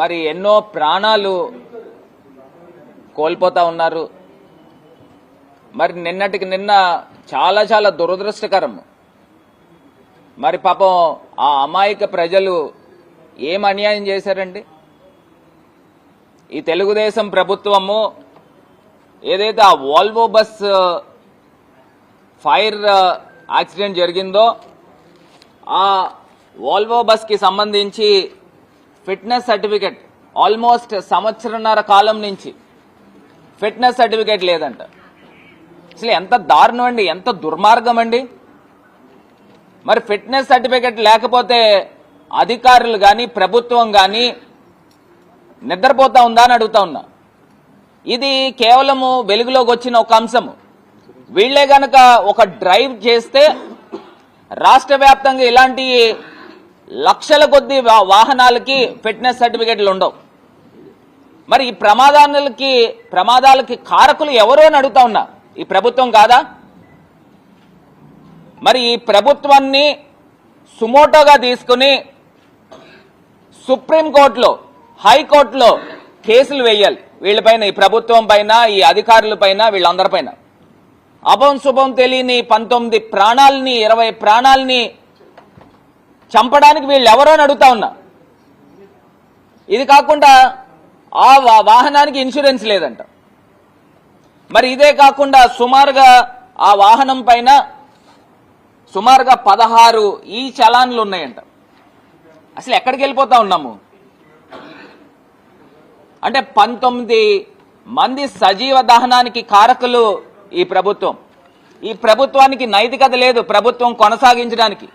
మరి ఎన్నో ప్రాణాలు కోల్పోతా ఉన్నారు. మరి నిన్నటికి నిన్న చాలా చాలా దురదృష్టకరం. మరి పాపం ఆ అమాయక ప్రజలు ఏం అన్యాయం చేశారండి? ఈ తెలుగుదేశం ప్రభుత్వము ఏదైతే ఆ వాల్వో బస్ ఫైర్ యాక్సిడెంట్ జరిగిందో ఆ వాల్వో బస్కి సంబంధించి ఫిట్నెస్ సర్టిఫికెట్. ఆల్మోస్ట్ సంవత్సరంన్నర కాలం నుంచి ఫిట్నెస్ సర్టిఫికేట్ లేదంట. అసలు ఎంత దారుణం అండి ఎంత దుర్మార్గం అండి. మరి ఫిట్నెస్ సర్టిఫికేట్ లేకపోతే అధికారులు కానీ ప్రభుత్వం కానీ నిద్రపోతా ఉందా అని అడుగుతా ఉన్నా. ఇది కేవలము వెలుగులోకి వచ్చిన ఒక అంశము. వీళ్ళే గనక ఒక డ్రైవ్ చేస్తే రాష్ట్ర వ్యాప్తంగా ఇలాంటి లక్షల కొద్ది వా- వాహనాలకి ఫిట్నెస్ సర్టిఫికేట్లు ఉండవు. మరి ఈ ప్రమాదాలకి ప్రమాదాలకి కారకులు ఎవరు అని అడుగుతా ఉన్నా? ఈ ప్రభుత్వం కాదా? మరి ఈ ప్రభుత్వాన్ని సుమోటోగా తీసుకుని సుప్రీంకోర్టులో హైకోర్టులో కేసులు వేయాలి. వీళ్ళపైన ఈ ప్రభుత్వం పైన ఈ అధికారుల పైన వీళ్ళందరిపైన అభం శుభం తెలియని పంతొమ్మిది ప్రాణాలని ఇరవై ప్రాణాలని చంపడానికి వీళ్ళు ఎవరో అని అడుగుతా ఉన్నా. ఇది కాకుండా ఆ వా- వాహనానికి ఇన్సూరెన్స్ లేదంట. మరి ఇదే కాకుండా సుమారుగా ఆ వాహనం పైన సుమారుగా పదహారు ఈ చలాన్లు ఉన్నాయంట. అసలు ఎక్కడికి వెళ్ళిపోతా ఉన్నాము? అంటే పంతొమ్మిది మంది సజీవ దహనానికి కారకులు ఈ ప్రభుత్వం. ఈ ప్రభుత్వానికి నైతికత లేదు ప్రభుత్వం కొనసాగించడానికి.